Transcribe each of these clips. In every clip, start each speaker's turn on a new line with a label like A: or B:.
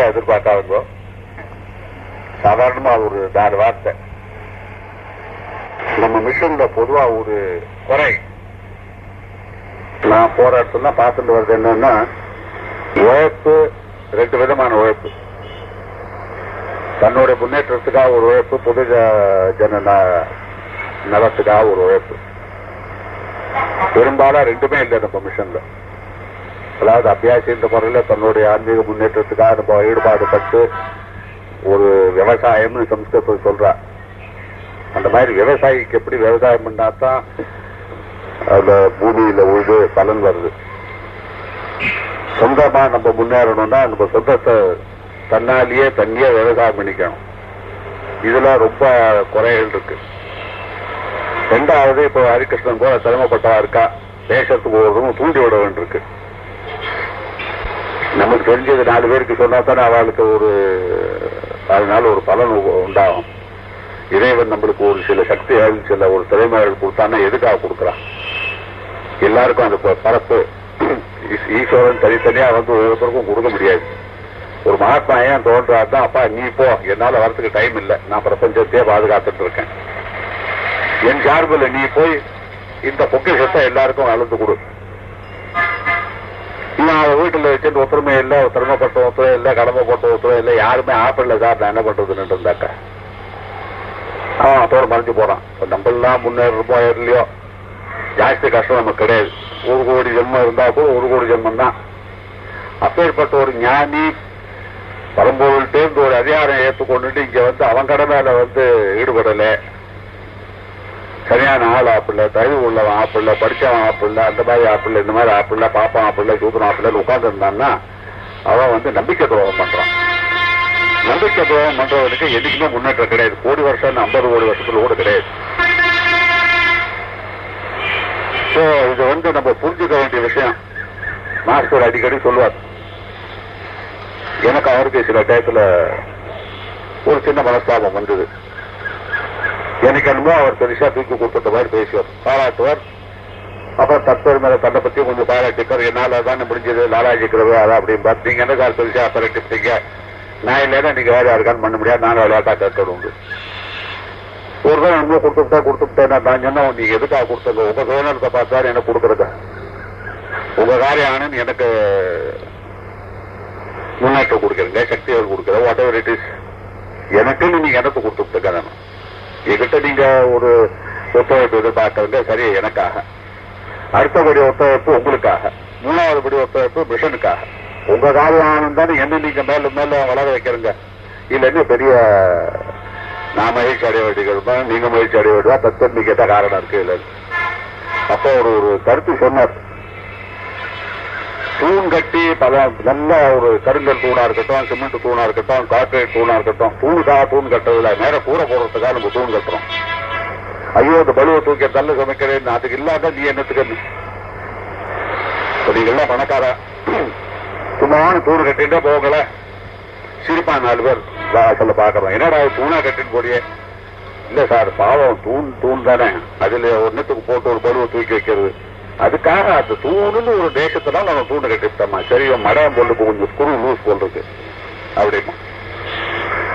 A: பெருசா எதிர்பார்க்காதுங்கோ சாதாரணமா ஒரு நாலு வார்த்தை. நம்ம மிஷன்ல பொதுவா ஒரு குறை. நான் போராட்டம்னா பார்த்துட்டு வருது என்னன்னா உழைப்பு ரெண்டு விதமான உழைப்பு. தன்னுடைய முன்னேற்றத்துக்காக ஒரு உழைப்பு பொது ஜன நலத்துக்காக ஒரு உழைப்பு. பெரும்பாலும் ரெண்டுமே இல்லை நம்ம மிஷன்ல. அதாவது அபியாசின்ற முறையில் தன்னுடைய ஆன்மீக முன்னேற்றத்துக்காக நம்ம ஈடுபாடு பட்டு ஒரு விவசாயம்னு சம்ஸ்கிருதத்தில் சொல்றா. அந்த மாதிரி விவசாயிக்கு எப்படி விவசாயம் பண்ணா தான் அந்த பூமியில உழுது பலன் வருது. சொந்தமா நம்ம முன்னேறணும்னா நம்ம சொந்தத்தை தன்னாலேயே தனியே விவசாயம் பண்ணிக்கணும். இதெல்லாம் ரொம்ப குறைகள் இருக்கு. ரெண்டாவது இப்போ ஹரிகிருஷ்ணன் போல சிரமப்பட்டவா இருக்கா? தேசத்துக்கு ஒருவரும் தூண்டி விட வேண்டியிருக்கு. நமக்கு தெரிஞ்சது நாலு பேருக்கு சொன்னா தானே அவளுக்கு ஒரு அதனால ஒரு பலன் உண்டாகும். இறைவன் நம்மளுக்கு ஒரு சில சக்திகள் சில ஒரு திறமைகள் கொடுத்தான்னா எதுக்காக கொடுக்குறான் எல்லாருக்கும் அந்த ப- பரப்பு. ஈஸ்வரன் தனித்தனியா வந்து ஒவ்வொருத்தருக்கும் கொடுக்க முடியாது. ஒரு மகாத்மா ஏன் தோன்றாருன்னா அப்பா நீ போ. என்னால வரத்துக்கு டைம் இல்லை. நான் பிரபஞ்சத்தையே பாதுகாத்துட்டு இருக்கேன். என் சார்பில் நீ போய் இந்த பொக்கிஷத்தை எல்லாருக்கும் அளந்து கொடு. நான் வீட்டில் வீட்டுல வச்சுட்டு ஒத்துமை இல்லை திறமைப்பட்ட ஒத்துரம் இல்ல கடமைப்பட்ட ஒத்துரம் இல்லை யாருமே ஆப்பிடல சார் நான் என்ன பண்றதுன்னு இருந்தாக்க? அவன் அதோட மறைஞ்சு போறான். இப்ப நம்ம எல்லாம் முன்னேறமோ இல்லையோ? ஜாஸ்தி கஷ்டம் நமக்கு கிடையாது. ஒரு கோடி ஜென்மம் இருந்தா கூட ஒரு கோடி ஜென்மம் தான். அப்பேற்பட்ட ஒரு ஞானி பரம்பொருள்கிட்ட ஒரு அதிகாரம் ஏற்றுக்கொண்டுட்டு இங்க வந்து அவன் கடமையில வந்து ஈடுபடலை. சரியான ஆள் ஆப்பிள்ள தகுதி உள்ளவன் ஆப்பிள்ள படிச்சவன் ஆப்பிள்ள அந்த மாதிரி ஆப்பிள்ள இந்த மாதிரி ஆப்பிள்ள பாப்பா ஆப்பிள்ள சூத்திரம் ஆப்பிடல உட்கார்ந்து இருந்தான்னா அவன் வந்து நம்பிக்கை துரோகம் பண்றான். நம்பிக்கை துரோகம் பண்றவனுக்கு எதுக்குமே முன்னேற்றம் கிடையாது. கோடி வருஷம் ஐம்பது கோடி வருஷத்துல கூட கிடையாது. சோ இது வந்து நம்ம புரிஞ்சுக்க வேண்டிய விஷயம். மாஸ்டர் அடிக்கடி சொல்லுவார். எனக்கு அவருக்கு சில டயத்துல ஒரு சின்ன மனஸ்தாபம் வந்தது. எனக்கு என்னமோ அவர் பெருசா தூக்கி கொடுத்த மாதிரி பேசுவார். பாராட்டுவார். அப்புறம் தத்துவர் மேல தன்னை பத்தி கொஞ்சம் பாராட்டிப்பார். என்னால தானே முடிஞ்சது லாலாஜிக்கிறது அதான் அப்படின்னு நீங்க என்ன கார் பெருசா பாராட்டிப்பீங்க? நான் இல்லைன்னா நீங்க வேற யாருக்கான்னு பண்ண முடியாது. நானும் விளையாட்டா கேட்கணும் உண்டு. ஒரு தான் என்னமோ கொடுத்துட்டா கொடுத்துட்டேன் நான் சொன்னா நீங்க எதுக்காக கொடுத்தது? உங்க சுயநலத்தை பார்த்தாரு எனக்கு கொடுக்குறத? உங்க காரியம் ஆனன்னு எனக்கு முன்னேற்றம் சக்தி சக்திகள் கொடுக்குறேன் வாட் எவர் இட் இஸ் எனக்குன்னு நீங்க எனக்கு கொடுத்துருக்க எங்கிட்ட நீங்க ஒரு ஒத்துழைப்பு எதிர்பார்க்கறதுங்க சரி எனக்காக. அடுத்தபடி ஒத்துழைப்பு உங்களுக்காக. மூணாவது படி ஒத்துழைப்பு மிஷனுக்காக. உங்க காரியம் தானே என்ன நீங்க மேல மேல வளர வைக்கிறீங்க. இல்லைன்னு பெரிய நான் மகிழ்ச்சி அடைய வேண்டியது நீங்க மகிழ்ச்சி அடைய வேண்டியதா? தத்தன்மைக்கு தான் காரணம் இருக்கு இல்லை அப்போ ஒரு ஒரு கருத்து சொன்னார். தூண் கட்டி பல நல்ல ஒரு கருங்கல் தூணா இருக்கட்டும் சிமெண்ட் தூணா இருக்கட்டும் கார்பரேட் தூணா இருக்கட்டும் தூணுக்காக தூண் கட்டுறதுல நேர கூற போடுறதுக்காக நம்ம தூண் கட்டுறோம். ஐயோ இந்த பலுவை தூக்கி தள்ள சமைக்கிறேன் அதுக்கு இல்லாத நீ என்னத்துக்கு நீங்க எல்லாம் பணக்காரா. சும்மாவான தூண் கட்டிட்டு போகல. சிரிப்பா நாலு பேர். வாசல்ல பாக்குறோம். என்னடா தூணா கட்டின்னு போறியே? இல்ல சார் பாவம் தூண் தூண் தானே. அதுல ஒன்னத்துக்கு போட்டு ஒரு பலுவை தூக்கி வைக்கிறது. அதுக்காக அந்த தூணுன்னு ஒரு தேசத்துல நம்ம தூண்டு கட்டிவிட்டோமா சரி மடம் பொண்ணுக்கு கொஞ்சம் குரு லூஸ் போல் அப்படிமா.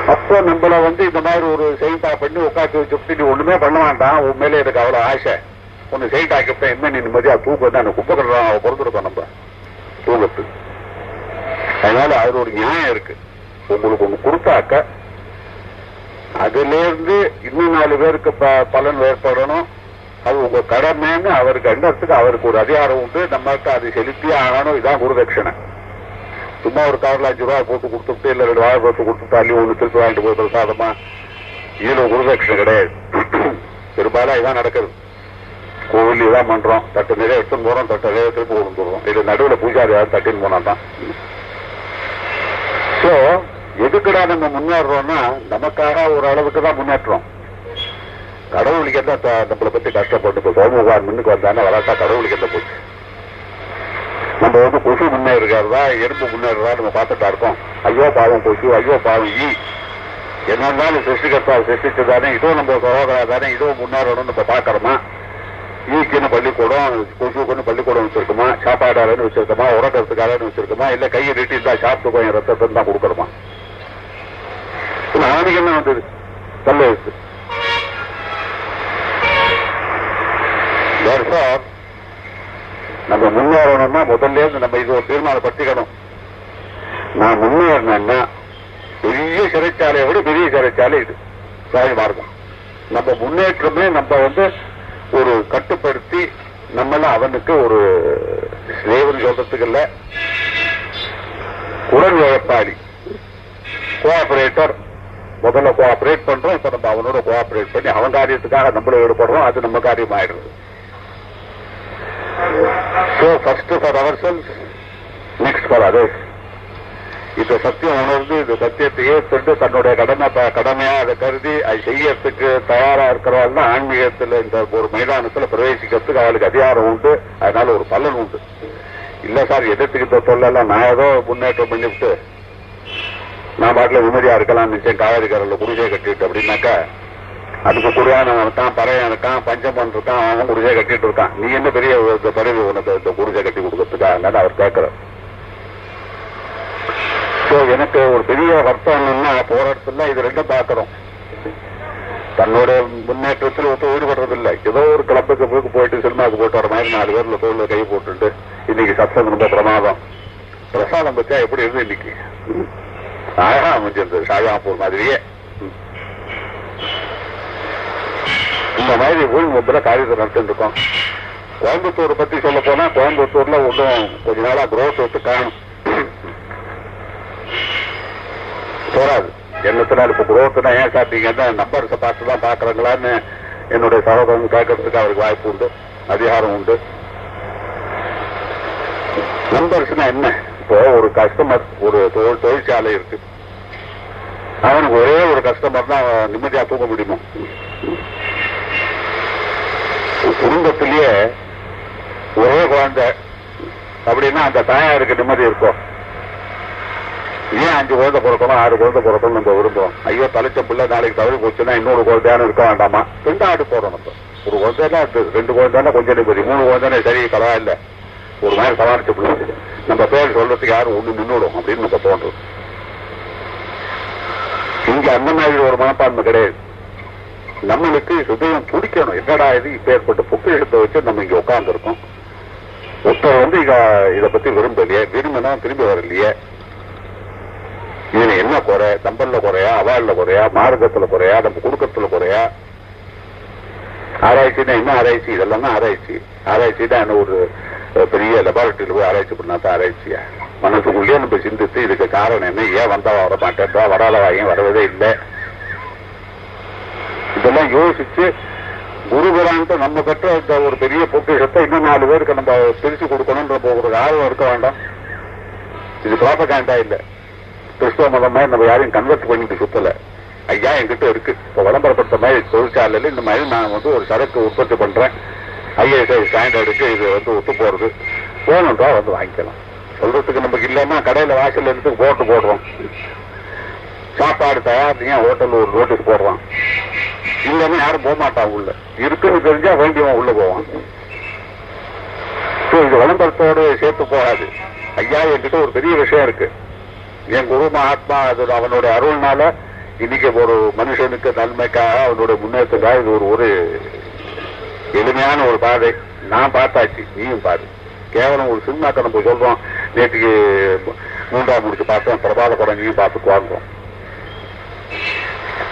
A: அப்போ நம்மள வந்து இந்த மாதிரி ஒரு செய்தா பண்ணி உட்காந்து வச்சுட்டு நீ ஒண்ணுமே பண்ண வேண்டாம் உன் மேலே எனக்கு அவ்வளவு ஆசை. ஒன்னு செய்தா ஆக்கிவிட்டேன். என்ன நீ நிம்மதியா தூக்கம் தான் அந்த குப்பை கட்டுறான் பிறந்திருக்கோம் நம்ம தூக்கத்துக்கு அதனால அது ஒரு நியாயம் இருக்கு. உங்களுக்கு ஒண்ணு கொடுத்தாக்க அதுல இருந்து இன்னும் நாலு பேருக்கு ப- பலன் ஏற்படணும். அது உங்க கடமைன்னு அவருக்கு எண்ணத்துக்கு அவருக்கு ஒரு அதிகாரம் உண்டு. நம்மகிட்ட அது செலுத்தியே ஆனாலும் இதான் குருதட்சணை. சும்மா ஒரு காரில் அஞ்சு ரூபா போட்டு கொடுத்துட்டு இல்ல ரெண்டு வாழை போட்டு கொடுத்துட்டு அள்ளி ஒண்ணு திருப்பி வாங்கிட்டு போய் பிரசாதமா இதுல குருதட்சணை கிடையாது. பெரும்பாலும் இதான் நடக்குது கோவில் இதான் பண்றோம். தட்டு நிறைய எடுத்துன்னு போறோம். தட்டு நிறைய திருப்பி கொடுத்துடுறோம் இது நடுவில் பூஜாரி யாரும் தட்டின்னு போனா தான் சோ எதுக்குடா நம்ம முன்னேறோம்னா நமக்காக ஒரு அளவுக்கு தான் முன்னேற்றம். கடவுளுக்கு என்ன நம்மளை பத்தி கஷ்டப்பட்டு சோமகுமார் முன்னுக்கு வந்தானே வராட்டா கடவுளுக்கு என்ன போச்சு. நம்ம வந்து கொசு முன்னேறுகிறதா எறும்பு முன்னேறுறதா நம்ம பார்த்துட்டா இருக்கோம். ஐயோ பாவம் கொசு ஐயோ பாவம் ஈ. என்னன்னாலும் சிருஷ்டிகர்த்தா சிருஷ்டிச்சதானே இதோ நம்ம சகோதரா தானே இதோ முன்னேறணும்னு நம்ம பார்க்கறோமா? ஈக்குன்னு பள்ளிக்கூடம் கொசுக்குன்னு பள்ளிக்கூடம் வச்சிருக்குமா? சாப்பாடாரன்னு வச்சிருக்கோமா? உறக்கிறதுக்காரன்னு வச்சிருக்கோமா? இல்ல கையை நீட்டி இருந்தா சாப்பிட்டு போய் ரத்தத்தை தான் கொடுக்கணுமா? நாளைக்கு என்ன வந்தது? கல்ல இருக்கு Therefore, நம்ம முன்னேறணும்னா முதல்ல இருந்து நம்ம இது ஒரு தீர்மானப்படுத்திக்கணும். நான் முன்னேறினேன்னா பெரிய சிறைச்சாலையை விட பெரிய சிறைச்சாலை இது. சாய் மார்க்கம். நம்ம முன்னேற்றமே நம்ம வந்து ஒரு கட்டுப்படுத்தி நம்மளாம் அவனுக்கு ஒரு ஸ்லேவன் சொல்றதுக்கு இல்ல. குரல் உழைப்பாளி கோஆபரேட்டர் முதல்ல கோஆபரேட் பண்றோம் இப்ப நம்ம அவனோட கோஆபரேட் பண்ணி அவன் காரியத்துக்காக நம்மள ஈடுபடுறோம் அது நம்ம காரியம் ஆயிடுறது so first for ourselves next for others இந்த சத்தியம் உணர்ந்து இந்த சத்தியத்தை ஏற்பட்டு தன்னுடைய கடமை கடமையா அதை கருதி அதை செய்யறதுக்கு தயாரா இருக்கிறவங்க ஆன்மீகத்துல இந்த ஒரு மைதானத்துல பிரவேசிக்கிறதுக்கு அவளுக்கு அதிகாரம் உண்டு. அதனால ஒரு பலன் உண்டு. இல்ல சார் எதிர்த்துக்கு இந்த தொழிலெல்லாம் நான் ஏதோ முன்னேற்றம் பண்ணிவிட்டு நான் பாட்டில் நிம்மதியா இருக்கலாம் நிச்சயம் காவேரி கரையில குடிசை கட்டிட்டு அப்படின்னாக்கா அதுக்கு குடியானவன் இருக்கான் பறையன் இருக்கான் பஞ்சமன் இருக்கான் அவன் குடிசை கட்டிட்டு இருக்கான். நீ என்ன பெரிய இந்த பதவி உனக்கு இந்த குடிசை கட்டி கொடுக்கறதுக்காக அவர் கேட்கிறார். எனக்கு ஒரு பெரிய வருத்தம் என்னன்னா போராட்டத்துல இது ரெண்டும் பாக்குறோம் தன்னோட முன்னேற்றத்தில் ஒத்து ஈடுபடுறதில்லை. ஏதோ ஒரு கிளப்புக்கு போக்கு போயிட்டு சினிமாக்கு போயிட்டு வர மாதிரி நாலு பேர்ல தோல்ல கை போட்டுட்டு இன்னைக்கு சத்தம் ரொம்ப பிரமாதம். பிரசாதம் பத்தியா எப்படி இருந்து இன்னைக்கு? அழகா அமைஞ்சிருந்தது ஷாஜாப்பூர் மாதிரியே. இந்த மாதிரி ஊழ் மும்பில காரியத்தை நடத்திட்டு இருக்கோம் கோயம்புத்தூர் பத்தி சொல்ல போனா கோயம்புத்தூர்ல ஒன்றும் கொஞ்ச நாளா growth விட்டு காணும். போராது எண்ணத்தினால இப்ப குரோத்னா ஏன் என்ன நம்பர்ஸை பார்த்து தான் பாக்குறாங்களான்னு என்னுடைய சகோதரன் கேட்கறதுக்கு அவருக்கு வாய்ப்பு உண்டு அதிகாரம் உண்டு. நம்பர்ஸ்னா என்ன? இப்போ ஒரு கஸ்டமர் ஒரு தொழிற்சாலை இருக்கு. அவனுக்கு ஒரே ஒரு கஸ்டமர் தான் நிம்மதியா தூங்க முடியுமா? குடும்பத்திலேயே ஒரே குழந்தை. அப்படின்னா அந்த தாயாருக்கு நிம்மதி இருக்கும் ஏன் அஞ்சு குழந்தை பிறக்கணும் ஆறு குழந்தை பிறக்கணும் நம்ம விரும்புறோம்? ஐயோ தலைச்ச பிள்ளை நாளைக்கு தவறி போச்சுன்னா இன்னொரு குழந்தையான இருக்க வேண்டாமா? ரெண்டு ஆடு போறோம் நம்ம. ஒரு குழந்தைன்னா இருக்கு ரெண்டு குழந்தைன்னா கொஞ்சம் நிம்மதி மூணு குழந்தைன்னா சரி பரவாயில்ல. ஒரு மாதிரி சமாளிச்சு பிடிச்சி நம்ம பேர் சொல்றதுக்கு யாரும் ஒண்ணு நின்றுடும் அப்படின்னு நம்ம தோன்றும். இங்க அந்த மாதிரி ஒரு மனப்பான்மை கிடையாது. நம்மளுக்கு ஹிருதயம் துடிக்கணும். என்னடா இது? இப்ப ஏற்பட்ட எடுத்து வச்சு நம்ம இங்க உட்காந்துருக்கோம் ஒருத்தர் வந்து இத இதை பத்தி விரும்பலையே. விரும்பினா திரும்பி வரலையே. இதுல என்ன குறை? தம்பல்ல குறையா? அவாழ்ல குறையா? மார்க்கத்துல குறையா? நம்ம குடுக்கத்துல குறையா? ஆராய்ச்சினா என்ன ஆராய்ச்சி? இதெல்லாம் தான் ஆராய்ச்சி. ஆராய்ச்சி தான் என்ன ஒரு பெரிய லெபார்டரியில் போய் ஆராய்ச்சி பண்ணா தான் ஆராய்ச்சியா? மனசுக்குள்ளேயே நம்ம சிந்தித்து இதுக்கு காரணம் என்ன? ஏன் வந்தா வர மாட்டேன்றா? வராத வாயும் வரவதே இல்லை. இதெல்லாம் யோசிச்சு குருபரான்ட்டு நம்ம பெற்ற இந்த ஒரு பெரிய பொக்கிஷத்தை இன்னும் நாலு பேருக்கு நம்ம பிரிச்சு கொடுக்கணும்ன்ற ஒரு ஆர்வம் இருக்க வேண்டாம். இது ப்ராபகாண்டா இல்ல. கிறிஸ்தவ மதம் மாதிரி நம்ம யாரையும் கன்வெர்ட் பண்ணிட்டு சுத்தல. ஐயா என்கிட்ட இருக்கு. இப்ப விளம்பரப்படுத்த மாதிரி தொழிற்சாலையில இந்த மாதிரி நான் வந்து ஒரு சரக்கு உற்பத்தி பண்றேன். ஐஏஎஸ்ஐ ஸ்டாண்டர்டுக்கு இது வந்து ஒத்து போறது. போகணுன்றா வந்து வாங்கிக்கலாம். சொல்றதுக்கு நமக்கு இல்லைன்னா கடையில வாசல்ல இருந்து போட்டு போடுறோம். சாப்பாடு தயார் ஏன் ஹோட்டல் ஒரு நோட்டீஸ் போடுறான்? இல்லைன்னா யாரும் போக மாட்டான் உள்ள. இருக்குன்னு தெரிஞ்சா வேண்டியவன் உள்ள போவான். இது விளம்பரத்தோடு சேர்த்து போகாது. ஐயா என்கிட்ட ஒரு பெரிய விஷயம் இருக்கு. என் குரு மகாத்மா அது அவனுடைய அருள்னால இன்னைக்கு ஒரு மனுஷனுக்கு நன்மைக்காக அவனுடைய முன்னேற்றத்துக்காக இது ஒரு ஒரு எளிமையான ஒரு பாதை. நான் பார்த்தாச்சு நீயும் பாரு. கேவலம் ஒரு சினிமாக்க நம்ம சொல்றோம் நேற்றுக்கு மூன்றாம் முடிச்சு பார்த்தோம் பிரபாத படம் நீயும் பார்த்து வாங்குறோம்.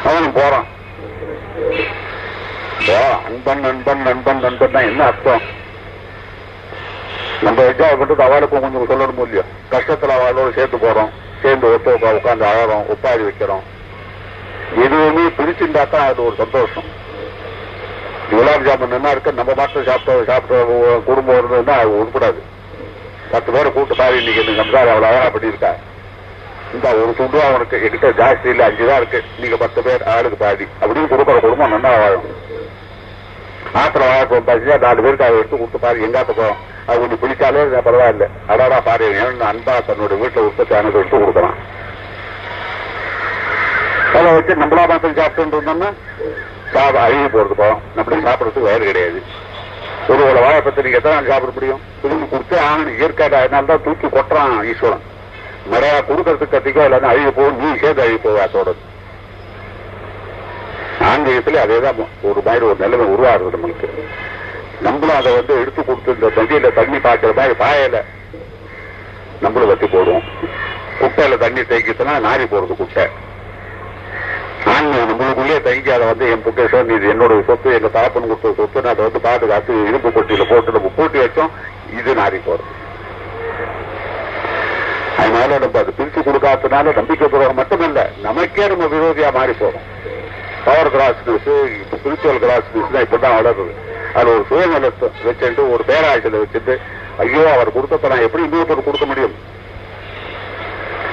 A: அவனும் போறான். அன்பன் நண்பன் நண்பன் நண்பன் என்ன அர்த்தம்? நம்ம என்ஜாய் பண்றது அவளுக்கும் கொஞ்சம் சொல்லணும் இல்லையோ? கஷ்டத்துல அவளோட சேர்த்து போறோம். சேர்ந்து ஒத்து உட்காந்து அழறோம் ஒப்பாரி வைக்கிறோம். எதுவுமே பிடிச்சிருந்தா தான் அது ஒரு சந்தோஷம். குலாப் ஜாமுன் என்ன இருக்கு? நம்ம மட்டும் சாப்பிட்ட சாப்பிட்ட குடும்பம் இருந்ததுன்னா அது உருப்படாது. பத்து பேரை கூட்டு பாரு இன்னைக்கு சம்சாரம் அவ்வளவு அழகா பண்ணியிருக்கா. இந்த ஒரு துண்டு அவனுக்கு என்கிட்ட ஜாஸ்தி இல்ல அஞ்சு தான் இருக்கு. நீங்க பத்து பேர் ஆளுக்கு பாதி. அப்படின்னு கொடுக்குற குடும்பம் நல்லா வாழும் ஆத்திர வாழ பசியா நாலு பேருக்கு அதை எடுத்து கொடுத்து பாரு எங்காத்த போறோம். அது கொஞ்சம் பிடிச்சாலே பரவாயில்ல. அடாடா பாரு ஏன்னு அன்பா தன்னோட வீட்டுல உற்பத்தி ஆனது எடுத்து கொடுக்கலாம் அதை வச்சு நம்மளா மாத்திரம் சாப்பிட்டு இருந்தோம்னா சாப்பிட அழுகி போறது போறோம் நம்மளுக்கு சாப்பிடறதுக்கு வயிறு கிடையாது. ஒரு ஒரு வாழைப்பத்திரிக்கை நீங்க எத்தனை சாப்பிட முடியும்? திரும்பி கொடுத்து ஆகணும். இயற்கை அதனால தான் தூக்கி கொட்டுறான் ஈஸ்வரன். நிறைய கொடுக்கறதுக்கு கத்திக்கோ இல்லைன்னா அழிய போகும் நீ சேர்ந்து அழிவு போவா அதோட ஆன்மீகத்துல அதேதான் ஒரு மாதிரி ஒரு நிலைமை உருவாகுது நம்மளுக்கு. நம்மளும் அதை வந்து எடுத்து கொடுத்து இந்த நதியில தண்ணி பாய்க்கிற மாதிரி பாயல. நம்மளும் வத்தி போடுவோம். குட்டையில தண்ணி தேய்க்கிச்சுன்னா நாரி போறது குட்டை ஆன்மீகம் நம்மளுக்குள்ளேயே தங்கி அதை வந்து என் புக்கேஸ்வரன் இது என்னோட சொத்து எங்க தாப்பன் கொடுத்த சொத்து நான் அதை வந்து பாதுகாத்து இரும்பு கொட்டியில போட்டு நம்ம பூட்டி வச்சோம். இது நாரி போறது அதனால நம்ம அது பிரிச்சு கொடுக்காதனால நம்பிக்கை துரோகம் மட்டுமல்ல நமக்கே நம்ம விரோதியா மாறி போறோம். பவர் கிராஸ்னஸ் ஸ்பிரிச்சுவல் கிராஸ்னஸ் தான் இப்பதான் வளருது. அது ஒரு சுயநலத்தை வச்சுட்டு ஒரு பேராயத்தில் வச்சுட்டு ஐயோ அவர் கொடுத்தப்ப நான் எப்படி இன்னொருத்தர் கொடுக்க முடியும்?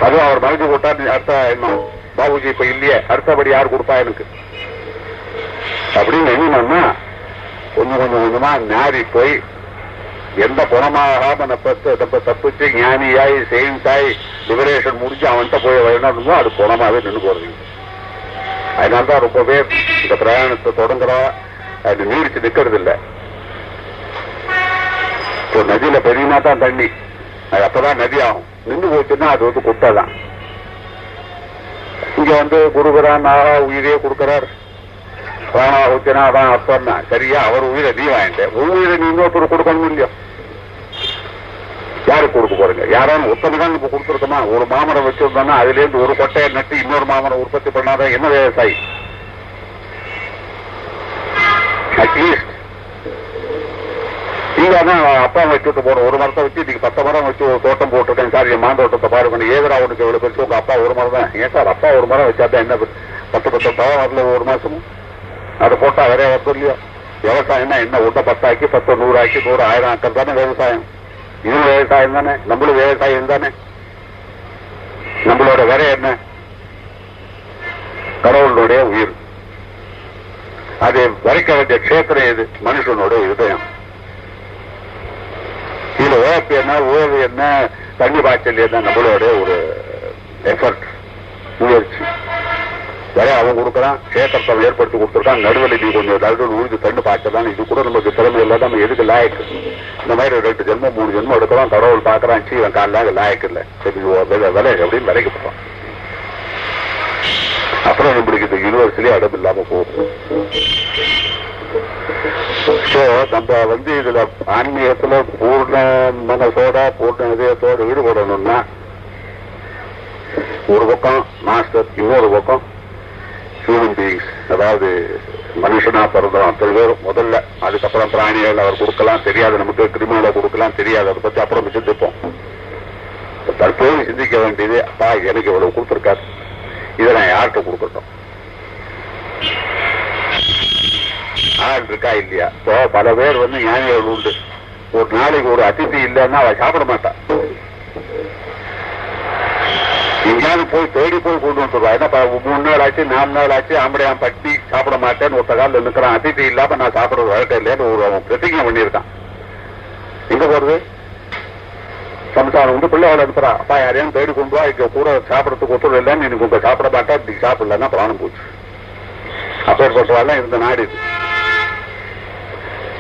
A: அதுவும் அவர் மறைஞ்சு போட்டா அடுத்த என்ன பாபுஜி இப்ப இல்லையே அடுத்தபடி யார் கொடுப்பா எனக்கு? அப்படின்னு எண்ணினோம்னா கொஞ்சம் கொஞ்சம் கொஞ்சமா நாரி போய் எந்த குணமாகாம நம்ம நம்ம தப்பிச்சு ஞானியாய் செயின்ஸாய் லிபரேஷன் முடிஞ்சு அவன்கிட்ட போய் வரணுமோ அது குணமாவே நின்று போறது. அதனால தான் ரொம்பவே இந்த பிரயாணத்தை தொடங்குறா அது நீடிச்சு நிக்கிறது இல்லை இப்போ நதியில பெரியமா தான் தண்ணி. அது அப்பதான் நதி ஆகும். நின்று போச்சுன்னா அது வந்து குட்டை தான் இங்க வந்து குருகுரான் நாரா உயிரே கொடுக்கிறார். பிராணா ஊத்தினா அதான் அர்த்தம் தான் சரியா? அவர் உயிரை நீ வாங்கிட்டேன் உன் உயிரை நீ இன்னொருத்தர் கொடுக்கணும் இல்லையோ? யாருக்கு கொடுக்க போறீங்க? யாராலும் ஒத்தனை தான் இப்ப கொடுத்துருக்கோமா? ஒரு மாமரம் வச்சிருந்தோம்னா அதுல இருந்து ஒரு கொட்டையை நட்டு இன்னொரு மாமரம் உற்பத்தி பண்ணாதான் என்ன விவசாயி? அட்லீஸ்ட் நீங்க அதான் அப்பா வச்சுட்டு போற ஒரு மரத்தை வச்சு இன்னைக்கு பத்து மரம் வச்சு ஒரு தோட்டம் போட்டுட்டேன் சார். என் மாந்தோட்டத்தை பாருங்க. ஏதரா உனக்கு எவ்வளவு பெருசு? உங்க அப்பா ஒரு மரம் தான். ஏன் சார்? அப்பா ஒரு மரம் வச்சாதான் என்ன பத்து பத்து பழம் வரல ஒரு மாசமும் அதை போட்டா வேற வருது இல்லையோ விவசாயம்னா என்ன ஒன்றை பத்தாக்கி பத்து நூறு ஆக்கி நூறு ஆயிரம் ஆக்கிறது தானே விவசாயம். இதுவும் விவசாயம் தானே நம்மளும் விவசாயம் தானே. நம்மளோட வேற என்ன? கடவுளுடைய உயிர். அது வரைக்க வேண்டிய கஷேத்திரம் எது? மனுஷனோட இதயம் இதுல உழைப்பு என்ன ஓய்வு என்ன தண்ணி பாய்ச்சல் என்ன? நம்மளோட ஒரு எஃபர்ட் முயற்சி. வேற அவன் கொடுக்குறான் சேத்திரத்தை ஏற்படுத்தி கொடுத்துருக்கான் நடுவில் நீ கொஞ்சம் நடுவில் உழுது தண்ணு பார்க்கலாம் இது கூட நமக்கு திறமை இல்லை நம்ம எதுக்கு லாயக்கு? இந்த மாதிரி ரெண்டு ஜென்மம் மூணு ஜென்மம் எடுக்கலாம் கடவுள் பார்க்கறான் சீவன் இவன் காலில் லாயக்கு இல்லை. சரி விலை விலை அப்படின்னு விலைக்கு போறான் அப்புறம் நம்மளுக்கு இந்த யூனிவர்சிட்டி அடம் இல்லாம போகும். சோ நம்ம வந்து இதுல ஆன்மீகத்துல பூர்ண மனசோட பூர்ண இதயத்தோட ஈடுபடணும்னா ஒரு பக்கம் மாஸ்டர் இன்னொரு பக்கம் ஹியூமன் பீயிங்ஸ் அதாவது மனுஷனா பிறந்தோம். அத்தனை பேரும் முதல்ல அதுக்கப்புறம் பிராணிகள் அவர் கொடுக்கலாம் தெரியாது. நமக்கு கிரிமினலை கொடுக்கலாம் தெரியாது. அதை பத்தி அப்புறம் சிந்திப்போம். தற்போது சிந்திக்க வேண்டியது அப்பா எனக்கு இவ்வளவு கொடுத்துருக்காரு. இதை நான் யார்கிட்ட கொடுக்கட்டும்? ஆள் இருக்கா இல்லையா? இப்போ பல பேர் வந்து ஞானிகள் உண்டு. ஒரு நாளைக்கு ஒரு அதிதி இல்லைன்னா அவ சாப்பிட மாட்டான். எங்கேயாவது போய் தேடி போய் கொண்டு வந்துருவா என்ன மூணு நாள் ஆச்சு நாலு நாள் ஆச்சு ஆம்படையான் பட்டி சாப்பிட மாட்டேன்னு ஒருத்த காலில் நிற்கிறான் அதிதி இல்லாம நான் சாப்பிட வழக்கம் இல்லைன்னு ஒரு அவன் பிரதிஜை பண்ணியிருக்கான். எங்க போறது? சம்சாரம் வந்து பிள்ளையோட அனுப்புறா. அப்பா யாரையும் தேடி கொண்டு வா இங்க கூட சாப்பிடறதுக்கு ஒத்துழைப்பு இல்லைன்னு எனக்கு உங்க சாப்பிட மாட்டா இப்படி சாப்பிடலன்னா பிராணம் போச்சு. அப்பேற்பட்டவாள்லாம் இருந்த நாடு இது.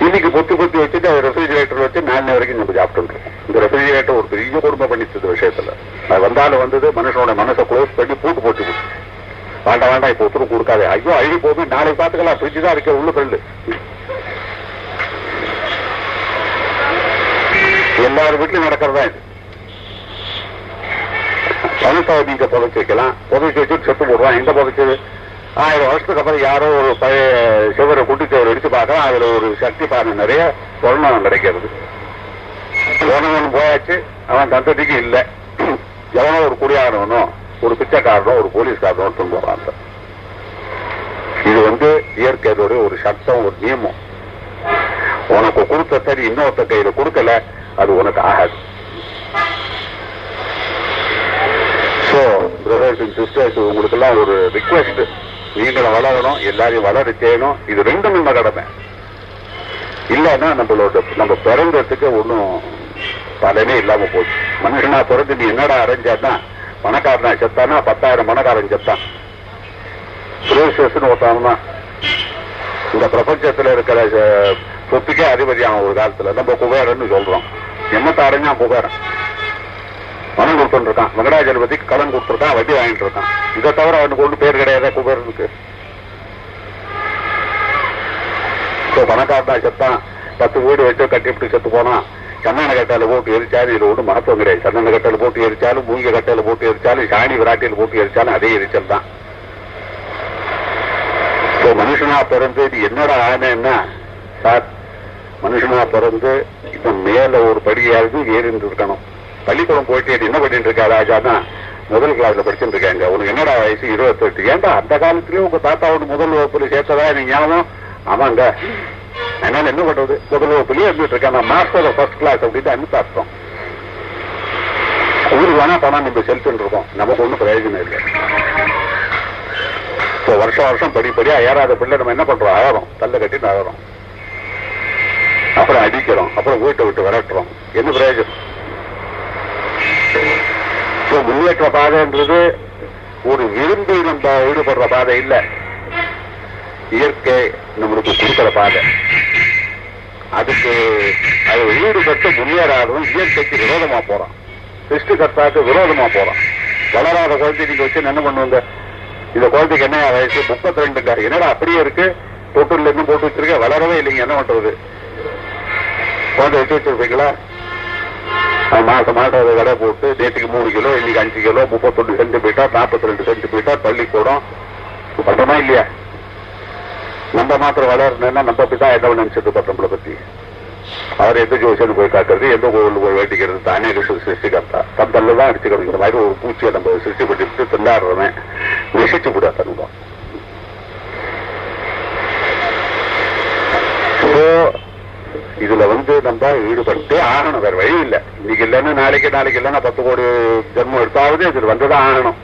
A: இன்னைக்கு பொத்து பொத்தி வச்சுட்டு அது ரெஃப்ரிஜிரேட்டர் வச்சு நாலு வரைக்கும் நம்ம சாப்பிட்டு இந்த ரெஃப்ரிஜிரேட்டர் ஒரு பெரிய குடும்பம் பண்ணிச்சு விஷயத்துல. அது வந்தாலும் வந்தது மனுஷனோட மனசை க்ளோஸ் பண்ணி பூட்டு போட்டு போச்சு. வேண்டாம் வேண்டாம் இப்போ உத்தரவு கொடுக்காது. ஐயோ அழி போகுது. நாளைக்கு பார்த்துக்கலாம். ஃப்ரிட்ஜ் தான் இருக்க உள்ள கல்லு எல்லார் வீட்லயும் நடக்கிறதா இது? பணத்தை நீங்க புதைச்சு வைக்கலாம். புதைச்சு வச்சு செத்து போடுவான் எங்க புதைச்சது? ஆயிரம் வருஷத்துக்கு அப்புறம் யாரோ ஒரு பழைய சுவரை குட்டி சுவர் எடுத்து பார்க்கலாம். அதுல ஒரு சக்தி பானை நிறைய சொர்ணம் கிடைக்கிறது. சொர்ணம் போயாச்சு அவன் சந்ததிக்கு இல்ல. எவனோ ஒரு குடியானவனோ ஒரு பிச்சைக்காரனோ ஒரு போலீஸ்காரனோ ஒருத்தன் போறான் இது வந்து இயற்கையோட ஒரு சட்டம் ஒரு நியமம். உனக்கு கொடுத்த சரி இன்னொருத்த கையில கொடுக்கல அது உனக்கு ஆகாது. சோ பிரதர்ஸ் அண்ட் சிஸ்டர்ஸ் உங்களுக்கு எல்லாம் ஒரு ரிக்வெஸ்ட் நீங்களும் வளரணும் எல்லாரையும் வளர செய்யணும் இது ரெண்டும் நம்ம கடமை. இல்லைன்னா நம்மளோட நம்ம பிறந்ததுக்கு ஒன்றும் பலனே இல்லாம போச்சு. மனுஷனா பிறந்து நீ என்னடா அடைஞ்சான்னா பணக்காரனா செத்தானா? பத்தாயிரம் பணக்காரன் செத்தான். சுரேஷன் ஒருத்தவன் தான் இந்த பிரபஞ்சத்துல இருக்கிற சொத்துக்கே அதிபதியான ஒரு காலத்துல. நம்ம குபேரன்னு சொல்றோம். என்னத்தை அரைஞ்சா குபேரன் பணம் கொடுத்துருக்கான். இருக்கான் வெங்கடாஜலபதிக்கு கடன் கொடுத்துருக்கான் வட்டி வாங்கிட்டு இருக்கான் இதை தவிர அவனுக்கு ஒண்ணு பேர் கிடையாது? குபேரனுக்கு. இப்போ பணக்காரனா செத்தான். பத்து வீடு வச்சு கட்டிவிட்டு செத்து போனான். சந்தன கட்டையில போட்டு எரிச்சாலும் இது ஒன்றும் மகத்துவம் கிடையாது. சந்தன கட்டையில போட்டு எரிச்சாலும் மூங்க கட்டையில போட்டு எரிச்சாலும் சாணி விராட்டியில் போட்டு எரிச்சாலும் அதே எரிச்சல் தான். இப்போ மனுஷனா பிறந்து இது என்னோட ஆனேன்னா சார் மனுஷனா பிறந்து இப்ப மேல ஒரு படியாவது ஏறிந்து இருக்கணும் பள்ளிக்கூடம் போயிட்டு என்ன பண்ணிட்டு இருக்கா ராஜானா முதல் கிளாஸ்ல படிச்சுட்டு இருக்காங்க. உனக்கு என்னடா வயசு? இருபத்தெட்டு. ஏன்டா அந்த காலத்திலயும் உங்க தாத்தாவோட முதல் வகுப்புல சேர்த்ததா? எனக்கு ஞாபகம்? ஆமாங்க என்னால என்ன பண்றது? முதல் வகுப்புலயே இருந்துட்டு இருக்கேன். மாஸ்டர் ஃபர்ஸ்ட் கிளாஸ் அப்படின்னு அனுப்பி அர்த்தம் ஊருக்கு வேணா பணம் நம்ம செலுத்திட்டு இருக்கோம். நமக்கு ஒன்றும் பிரயோஜனம் இல்லை. இப்போ வருஷம் வருஷம் படிப்படியா ஏறாத பிள்ளை நம்ம என்ன பண்றோம்? அழறோம். தள்ள கட்டி நகரோம் அப்புறம் அடிக்கிறோம். அப்புறம் வீட்டை விட்டு விரட்டுறோம். என்ன பிரயோஜனம்? முன்னேற்ற பாதைன்றது ஒரு விரும்பி நம்ம ஈடுபடுற பாதை இல்ல. இயற்கை நம்மளுக்கு கொடுக்கிற பாதை. அதுக்கு அது ஈடுபட்டு முன்னேறாதவன் இயற்கைக்கு விரோதமா போறான் சிருஷ்டிகர்த்தாக்கு விரோதமா போறான் வளராத குழந்தை நீங்க வச்சு என்ன பண்ணுவாங்க? இந்த குழந்தைக்கு என்ன வயசு? முப்பத்தி ரெண்டுங்க என்னடா அப்படியே இருக்கு? தொட்டில் இருந்து போட்டு வச்சிருக்க? வளரவே இல்லைங்க. என்ன பண்றது? குழந்தை வச்சு வச்சிருப்பீங்களா? மாசம் மாசம் அதை போட்டு நேற்றுக்கு மூணு கிலோ இன்னைக்கு அஞ்சு கிலோ முப்பத்தொன்னு சென்டிமீட்டர் நாற்பத்தி ரெண்டு சென்டிமீட்டர் பள்ளிக்கூடம் பண்றோமா இல்லையா? நம்ம மாத்திரம் வளரணும்னா நம்ம தான் என்ன நினைச்சிட்டு இருக்கோம் நம்மளை பத்தி? அவர் எந்த ஜோசியன்னு போய் காக்கிறது எந்த கோவில் போய் வேண்டிக்கிறது தானே சிருஷ்டிகர்த்தா. தந்தல்ல தான் அடிச்சுக்கணுங்கிற மாதிரி ஒரு பூச்சியை நம்ம சிருஷ்டி பண்ணிட்டு திண்டாடுறவன். நெசிச்சு கூட தருவோம் இதுல வந்து நம்ம ஈடுபட்டு ஆகணும் வேற வழி இல்லை. இன்னைக்கு இல்லைன்னா நாளைக்கு நாளைக்கு இல்லைன்னா பத்து கோடி ஜென்மம் எடுத்தாவது இதில் வந்துதான் ஆகணும்.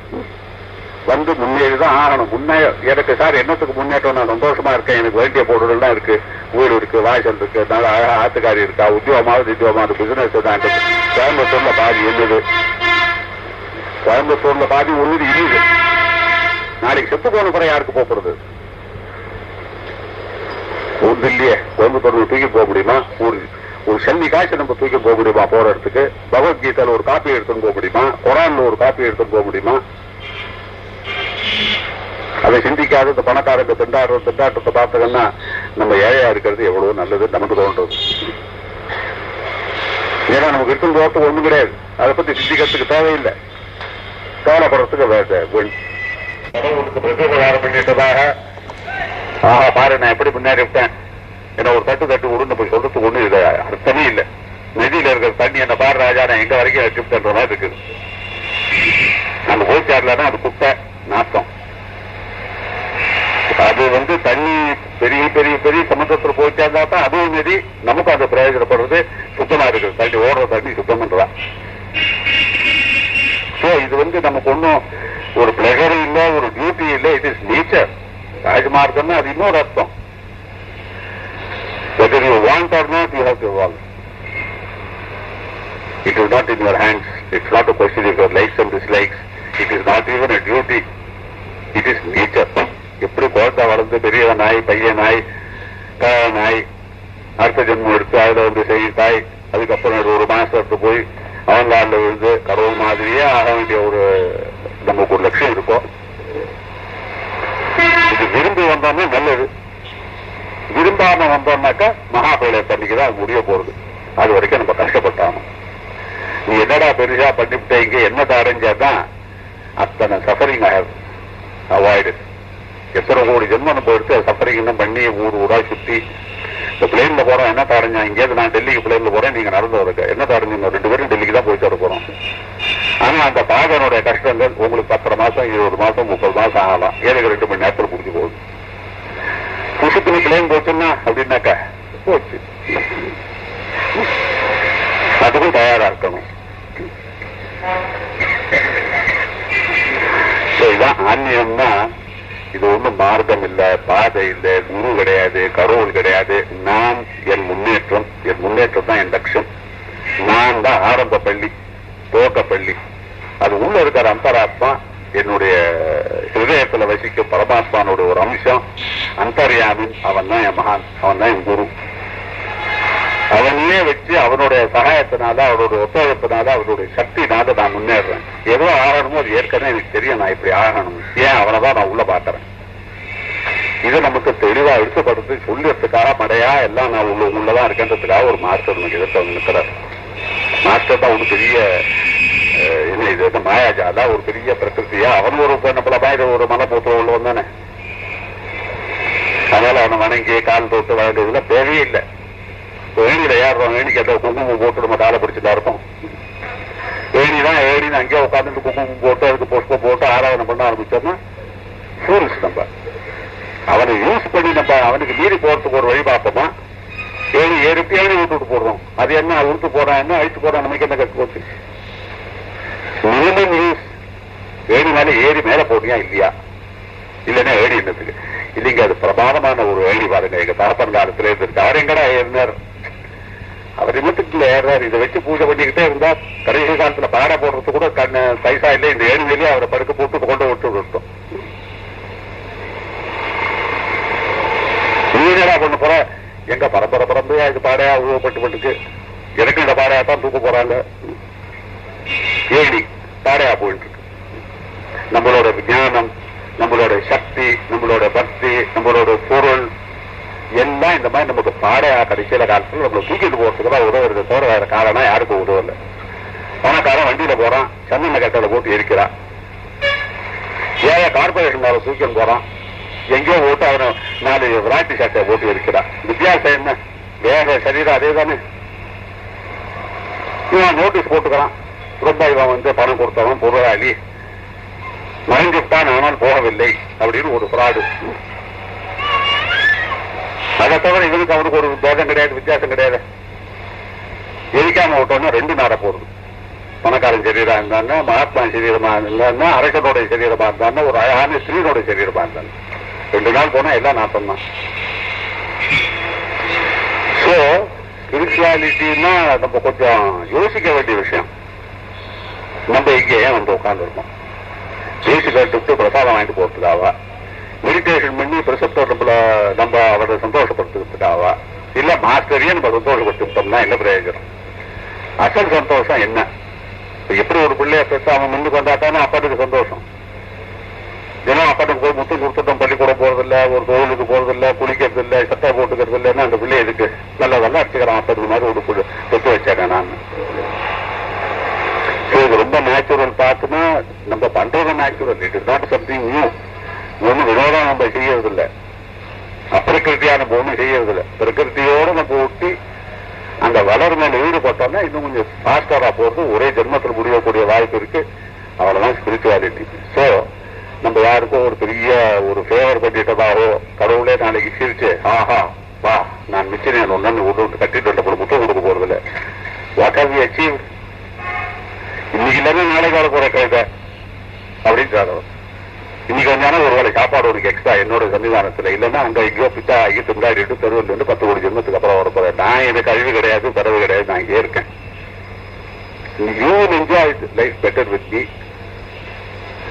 A: வந்து முன்னேறிதான் ஆகணும். முன்னே எனக்கு சார் என்னத்துக்கு முன்னேற்றம்? நான் சந்தோஷமா இருக்கேன். எனக்கு வேண்டிய பொருள்லாம் இருக்கு. ஊர் இருக்கு வாய்ச்சல் இருக்கு நல்ல ஆத்துக்காரி இருக்கா? உத்தியோகமாவது உத்தியோகமாவது பிசினஸ் தான் கோயம்புத்தூர்ல பாதி இருந்தது கோயம்புத்தூர்ல பாதி உள்ளது இல்லது நாளைக்கு செத்து போன குறை யாருக்கு போகிறது போறது ஒன்று இல்லையே கோயம்புத்தூர் தூக்கி போக முடியுமா? ஊருக்கு. ஒரு செல்லி காய்ச்சி நம்ம தூக்கி போக முடியுமா போற இடத்துக்கு பகவத்கீதையில ஒரு காப்பி எடுத்துன்னு போக முடியுமா? குரான்ல ஒரு காப்பி எடுத்துன்னு போக முடியுமா? அதை சிந்திக்காத இந்த பணக்காரங்க திண்டாடுற திண்டாட்டத்தை பார்த்தோம்னா நம்ம ஏழையா இருக்கிறது எவ்வளவு நல்லது நமக்கு தோன்றது ஏன்னா நமக்கு எடுத்துன்னு தோட்டம் ஒண்ணும் கிடையாது. அதை பத்தி சிந்திக்கிறதுக்கு தேவையில்லை. கவலைப்படுறதுக்கு வேற கடவுளுக்கு பிரதிபகாரம் பண்ணிட்டதாக. ஆஹா பாரு நான் எப்படி முன்னேறி விட்டேன். என்ன ஒரு தட்டு தட்டு விடுன்னு போய் சொல்றதுக்கு ஒண்ணு இது அர்த்தமே இல்ல நதியில இருக்கிற தண்ணி என்ன பாரு ராஜா நான் எங்க வரைக்கும் வச்சுட்டேன்ற மாதிரி இருக்குது? அந்த போய் அது குப்பை நாசம் அது வந்து தண்ணி பெரிய பெரிய பெரிய சமுத்திரத்துல போய் சேர்ந்தா தான் அதுவும் நதி நமக்கும் அந்த பிரயோஜனப்படுறது. சுத்தமா இருக்குது. தண்ணி ஓடுற தண்ணி சுத்தம் பண்றதா. சோ இது வந்து நமக்கு ஒன்றும் ஒரு பிளகர் இல்ல ஒரு டியூட்டி இல்ல. இட் இஸ் நேச்சர் ராஜமார்க்கம்னா அது இன்னொரு அர்த்தம். whether you want or not you have to evolve it is not in your hands it's not a question of your likes and dislikes it is not even a duty it is nature எப்படி குழந்தை வளர்ந்து பெரிய நாய் பையன் நாய் கழ நாய் அடுத்த ஜென்மம் எடுத்து அதுல வந்து செய்யும் தாய் அதுக்கப்புறம் ஒரு ஒரு மாசத்துக்கு போய் அவன் காலில் விழுந்து கடவுள் மாதிரியே ஆக வேண்டிய ஒரு நமக்கு ஒரு லட்சியம் இருக்கும் இது விரும்பி வந்தோம்னா நல்லது விரும்பாம வந்தோம்னாக்கா மகாபேலை தண்ணிக்கு தான் முடிய போறது. அது வரைக்கும் நம்ம கஷ்டப்பட்டாங்க நீ என்னடா பெருசா பண்ணிவிட்ட? இங்க என்னத்தை அடைஞ்சாதான் அத்தனை சஃபரிங் அவாய்டு எத்தனை கோடி ஜென்மம் நம்ம எடுத்து சஃபரிங் எல்லாம் பண்ணி ஊர் ஊரா சுத்தி. இந்த பிளேன்ல போறோம் என்ன தடைஞ்சா இங்கேயிருந்து நான் டெல்லிக்கு பிளேன்ல போறேன் நீங்க நடந்து வரக்க. என்ன தடைஞ்சுங்க ரெண்டு பேரும் டெல்லிக்கு தான் போயிட்டு வர போறோம். ஆனா அந்த பாகனுடைய கஷ்டங்கள் உங்களுக்கு பத்தரை மாசம் இருபது மாசம் முப்பது மாசம் ஆகலாம். ஏழு ரெண்டு மணி நேரத்தில் முடிஞ்சு போகுது? புசுக்குன்னு பிளேன் போச்சுன்னா அப்படின்னாக்கா? போச்சு. அதுக்கும் தயாரா இருக்கணும். இதான் ஆன்மீகம்னா இது ஒண்ணும் மார்க்கம் இல்ல பாதை இல்ல குரு கிடையாது கடவுள் கிடையாது. நான் என் முன்னேற்றம். என் முன்னேற்றம் தான் என் லட்சம் நான் தான் ஆரம்ப பள்ளி துவக்க பள்ளி. அது உள்ள இருக்கிற அந்தராத்மா என்னுடைய ஹிருதயத்துல வசிக்கும் பரமாத்மானோட ஒரு அம்சம் அந்தர்யாமின் அவன் தான் என் மகான் அவன் தான் என் குரு. அவனையே வச்சு அவனுடைய சகாயத்தினால அவனுடைய ஒத்துழைப்பினால அவனுடைய சக்தினால நான் முன்னேறுறேன் ஏதோ ஆகணுமோ அது ஏற்கனவே எனக்கு தெரியும் நான் இப்படி ஆகணும். ஏன் அவனை தான் நான் உள்ள பாக்குறேன் இதை நமக்கு தெளிவா எடுத்துப்படுத்து சொல்லுறதுக்காக மடையா எல்லாம் நான் உள்ள உள்ளதான் இருக்கேன்றதுக்காக ஒரு மாஸ்டர் நமக்கு எதிர்த்து நிற்கிறார் மாஸ்டர் தான் ஒரு பெரிய என்ன இது என்ன மாயாஜாலா? ஒரு பெரிய பிரகிருத்தியா அவன் ஒரு நம்மள மாதிரி ஒரு மனப்பூத்திரம் உள்ளவன் தானே? அதனால அவனை வணங்கி கால் தொட்டு வளர்ந்ததுல தேவையே இல்லை. ஏணியில ஏறுறோம் ஏணிக்கு அந்த குங்குமம் போட்டு நம்ம காலை பிடிச்சதா இருக்கும் ஏணி தான் ஏணின்னு அங்கேயே உட்காந்துட்டு குங்குமம் போட்டு அதுக்கு புஷ்பம் போட்டு ஆராதனை பண்ண ஆரம்பிச்சோம்னா டூரிஸ்ட் நம்ம. அவனை யூஸ் பண்ணி நம்ம அவனுக்கு மீறி போறதுக்கு ஒரு வழி பார்ப்போமா? ஏணி ஏறிட்டு ஏணி விட்டுட்டு போடுறோம் அது என்ன உடுத்து போறான் என்ன அழித்து போறான் நமக்கு என்ன கற்று போச்சு? மினிமம் யூஸ் ஏணி மேல ஏறி மேல போட்டியா இல்லையா? இல்லைன்னா ஏடி என்னத்துக்கு? இல்லைங்க அது பிரமாதமான ஒரு ஏடி பாருங்க. எங்க தரப்பன் காலத்துல இருந்திருக்கு அவர் எங்கடா ஏறினார்? அவர் நிமித்தத்துல ஏறாரு? இதை வச்சு பூஜை பண்ணிக்கிட்டே இருந்தா கடைசி காலத்துல பாட போடுறது கூட கண்ணு சைசா இல்லை. இந்த ஏணி வெளியே அவரை படுக்க போட்டு கொண்டு விட்டு விட்டோம். நீ பண்ண போற? எங்க பரம்பரை பரம்பரையா இது பாடையா உருவப்பட்டு பட்டுக்கு எனக்கு இந்த பாடையா தான் தூக்க போறாங்க. ஏடி பாடையா போயிட்டு இருக்கு. நம்மளோட விஞ்ஞானம் நம்மளோட சக்தி நம்மளோட பக்தி நம்மளோட பொருள் எல்லாம் இந்த மாதிரி நமக்கு பாடையா கடைசியில காலத்துல நம்மளை தூக்கிட்டு போறதுக்கு தான் உதவுறது தவிர வேற காரணம் யாருக்கும் உதவல. பணக்காரன் வண்டியில போறான் சந்தன கட்டளை போட்டு இருக்கிறான். ஏழை கார்பரேஷன் மேல தூக்கின்னு போறான். எங்கேயோ போட்டு அவனை நாலு விராட்டி சட்டை போட்டு இருக்கிறான். வித்தியாசம் என்ன? வேற சரீரம் அதே தானே இவன் நோட்டீஸ் போட்டுக்கிறான். ரொம்ப இவன் வந்து பணம் கொடுத்தவன் பொருளாளி மறைஞ்சுட்டான் ஆனால் போகவில்லை அப்படின்னு ஒரு பிராடு. அதை தவிர இவனுக்கு அவனுக்கு ஒரு பேதம் கிடையாது வித்தியாசம் கிடையாது. எரிக்காம விட்டோம்னா ரெண்டு நாட போடுது பணக்காரன் சரீரமா இருந்தான்னா மகாத்மா சரீரமா இருந்தான்னா அரசனுடைய சரீரமா இருந்தான்னா ஒரு அழகான ஸ்ரீனுடைய சரீரமா இருந்தாங்க ரெண்டு நாள் போனா எல்லாம் நாட்டம் தான். ஸோ ஸ்பிரிச்சுவாலிட்டின்னா நம்ம கொஞ்சம் யோசிக்க வேண்டிய விஷயம். நம்ம இங்கே ஏன் வந்து உட்காந்துருக்கோம் ஜெயிச்சு கேட்டுட்டு பிரசாதம் வாங்கிட்டு போறதுக்காவா மெடிடேஷன் பண்ணி பிரசப்டர் நம்மள நம்ம அவரை சந்தோஷப்படுத்துறதுக்காவா இல்ல மாஸ்டரையே நம்ம சந்தோஷப்படுத்திட்டோம்னா என்ன பிரயோஜனம்? அசல் சந்தோஷம் என்ன? எப்படி ஒரு பிள்ளைய பெற்று அவன் முன்னுக்கு வந்தாத்தானே அப்பாட்டுக்கு சந்தோஷம். தினம் அப்பாட்டுக்கு போய் முத்து கொடுத்துட்டோம் பள்ளிக்கூடம் போறதில்ல ஒரு கோவிலுக்கு போறதில்ல குளிக்கிறது இல்ல சட்டை போட்டுக்கிறது இல்லைன்னா அந்த பிள்ளை எதுக்கு? நல்லதெல்லாம் அடிச்சுக்கிறான் அப்பனுக்கு மாதிரி ஒரு புள்ள வச்சாங்க நான். இது ரொம்ப நேச்சுரல் பார்த்துனா நம்ம பண்றது natural it is not something new ஒன்னும் வினோதம் நம்ம செய்யறதில்ல. அப்பிரகிருத்தியான நம்ம ஒண்ணும் பிரகிருத்தியோட நம்ம ஒட்டி அந்த வளர் மேல ஈடுபட்டோம்னா இன்னும் கொஞ்சம் ஃபாஸ்டரா போறது ஒரே ஜென்மத்தில் முடியக்கூடிய வாய்ப்பு இருக்கு. அவ்வளவுதான் ஸ்பிரிச்சுவாலிட்டி சோ நம்ம யாருக்கும் ஒரு பெரிய ஒரு ஃபேவர் பண்ணிட்டதாவோ கடவுளே நாளைக்கு சிரிச்சு ஆஹா வா நான் மிச்சம் ஒன்னு விட்டு கட்டிட்டு வந்த முட்டை கொடுக்க போறதில்ல. வாட் ஹவ் யூ அச்சீவ் இன்னைக்கு இல்லாம நாளைக்கு வர போற கழுத அப்படின்னு இன்னைக்கு வந்தாலும் ஒரு வேளை சாப்பாடு உனக்கு எக்ஸ்ட்ரா என்னோட சன்னிதானத்துல. இல்லைன்னா அங்க எங்கேயோ பித்தா ஐயோ துண்டாடிட்டு தெருவில் இருந்து பத்து கோடி ஜென்மத்துக்கு அப்புறம் வர போறேன். நான் எனக்கு அழிவு கிடையாது பறவை கிடையாது நான் இங்கே இருக்கேன். You enjoy life better with me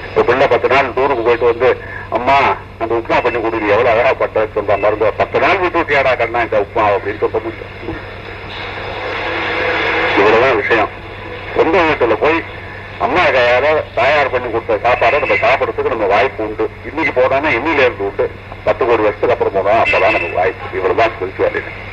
A: இப்போ பிள்ளை பத்து நாள் டூருக்கு போயிட்டு வந்து அம்மா அந்த உப்புமா பண்ணி கொடுக்குது எவ்வளவு அழகா பண்றது சொல்ற மருந்து பத்து நாள் விட்டு விட்டியாடா கண்ணா இந்த உப்மா அப்படின்னு சொல்ல முடியும் இவ்வளவுதான் விஷயம் சொந்த வீட்டுல போய் அம்மா கையால தயார் பண்ணி கொடுத்த சாப்பாடை நம்ம சாப்பிடறதுக்கு நம்ம வாய்ப்பு உண்டு. இன்னைக்கு போனோம்னா இன்னில இருந்து உண்டு. பத்து ஒரு வருஷத்துக்கு அப்புறம் போனோம் அப்பதான் நமக்கு வாய்ப்பு. இவ்வளவுதான் ஸ்பிரிச்சுவாலிட்டி